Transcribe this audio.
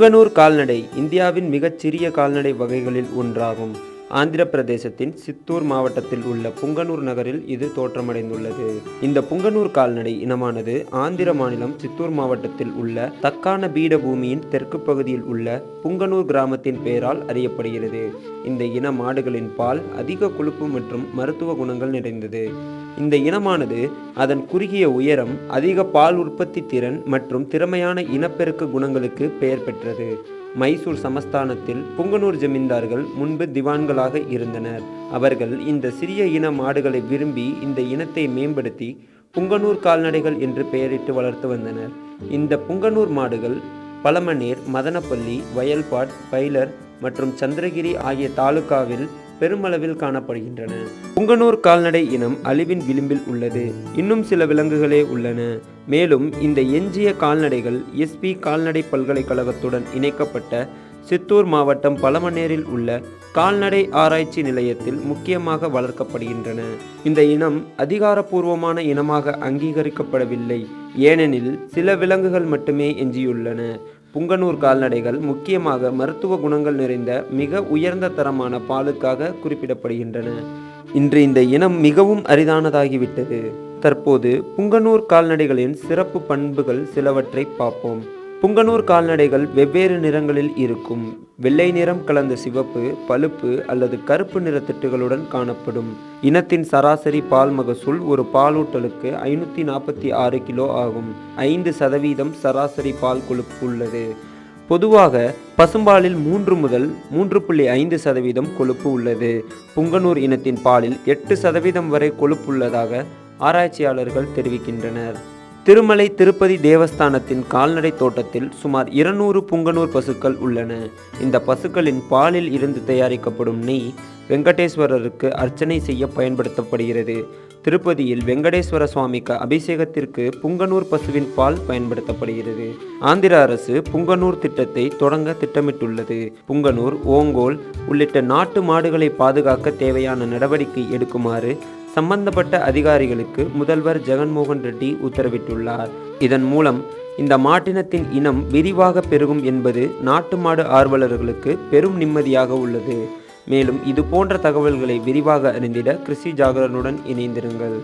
புங்கனூர் கால்நடை இந்தியாவின் மிகச்சிறிய கால்நடை வகைகளில் ஒன்றாகும். ஆந்திர பிரதேசத்தின் சித்தூர் மாவட்டத்தில் உள்ள புங்கனூர் நகரில் இது தோற்றமடைந்துள்ளது. இந்த புங்கனூர் கால்நடை இனமானது ஆந்திர மாநிலம் சித்தூர் மாவட்டத்தில் உள்ள தக்கான பீடபூமியின் தெற்கு பகுதியில் உள்ள புங்கனூர் கிராமத்தின் பெயரால் அறியப்படுகிறது. இந்த இன மாடுகளின் பால் அதிக கொழுப்பு மற்றும் மருத்துவ குணங்கள் நிறைந்தது. இந்த இனமானது அதன் குறுகிய உயரம் அதிக பால் உற்பத்தி திறன் மற்றும் திறமையான இனப்பெருக்க குணங்களுக்கு பெயர் பெற்றது. மைசூர் சமஸ்தானத்தில் புங்கனூர் ஜமீன்தார்கள் முன்பு திவான்களாக இருந்தனர். அவர்கள் இந்த சிறிய இன மாடுகளை விரும்பி இந்த இனத்தை மேம்படுத்தி புங்கனூர் கால்நடைகள் என்று பெயரிட்டு வளர்த்து வந்தனர். இந்த புங்கனூர் மாடுகள் பழமநேர் மதனப்பள்ளி வயல்பாட் பைலர் மற்றும் சந்திரகிரி ஆகிய தாலுகாவில் பெருமளவில் காணப்படுகின்றன. புங்கனூர் கால்நடை இனம் அழிவின் விளிம்பில் உள்ளது. இன்னும் சில விலங்குகளே உள்ளன. மேலும் இந்த எஞ்சிய கால்நடைகள் எஸ்பி கால்நடை பல்கலைக்கழகத்துடன் இணைக்கப்பட்ட சித்தூர் மாவட்டம் பழமநேரில் உள்ள கால்நடை ஆராய்ச்சி நிலையத்தில் முக்கியமாக வளர்க்கப்படுகின்றன. இந்த இனம் அதிகாரப்பூர்வமான இனமாக அங்கீகரிக்கப்படவில்லை. ஏனெனில் சில விலங்குகள் மட்டுமே எஞ்சியுள்ளன. புங்கனூர் கால்நடைகள் முக்கியமாக மருத்துவ குணங்கள் நிறைந்த மிக உயர்ந்த தரமான பாலுக்காக குறிப்பிடப்படுகின்றன. இன்று இந்த இனம் மிகவும் அரிதானதாகிவிட்டது. தற்போது புங்கனூர் கால்நடைகளின் சிறப்பு பண்புகள் சிலவற்றை பார்ப்போம். புங்கனூர் கால்நடைகள் வெவ்வேறு நிறங்களில் இருக்கும். வெள்ளை நிறம் கலந்த சிவப்பு பழுப்பு அல்லது கருப்பு நிற திட்டுகளுடன் காணப்படும். இனத்தின் சராசரி பால் மகசூல் ஒரு பாலூட்டலுக்கு ஐநூற்றி நாற்பத்தி ஆறு கிலோ ஆகும். ஐந்து சதவீதம் சராசரி பால் கொழுப்பு உள்ளது. பொதுவாக பசும்பாலில் மூன்று முதல் மூன்று புள்ளி ஐந்து சதவீதம் கொழுப்பு உள்ளது. புங்கனூர் இனத்தின் பாலில் எட்டு சதவீதம் வரை கொழுப்புள்ளதாக ஆராய்ச்சியாளர்கள் தெரிவிக்கின்றனர். திருமலை திருப்பதி தேவஸ்தானத்தின் கால்நடை தோட்டத்தில் சுமார் இருநூறு புங்கனூர் பசுக்கள் உள்ளன. இந்த பசுக்களின் பாலில் இருந்து தயாரிக்கப்படும் நெய் வெங்கடேஸ்வரருக்கு அர்ச்சனை செய்ய பயன்படுத்தப்படுகிறது. திருப்பதியில் வெங்கடேஸ்வர சுவாமிக்கு அபிஷேகத்திற்கு புங்கனூர் பசுவின் பால் பயன்படுத்தப்படுகிறது. ஆந்திர அரசு புங்கனூர் திட்டத்தை தொடங்க திட்டமிட்டுள்ளது. புங்கனூர் ஓங்கோல் உள்ளிட்ட நாட்டு மாடுகளை பாதுகாக்க தேவையான நடவடிக்கை எடுக்குமாறு சம்பந்தப்பட்ட அதிகாரிகளுக்கு முதல்வர் ஜெகன்மோகன் ரெட்டி உத்தரவிட்டுள்ளார். இதன் மூலம் இந்த மாட்டினத்தின் இனம் விரிவாக பெருகும் என்பது நாட்டு மாடு ஆர்வலர்களுக்கு பெரும் நிம்மதியாக உள்ளது. மேலும் இது போன்ற தகவல்களை விரிவாக அறிந்திட கிறிஸ்டி ஜாகரனுடன் இணைந்திருங்கள்.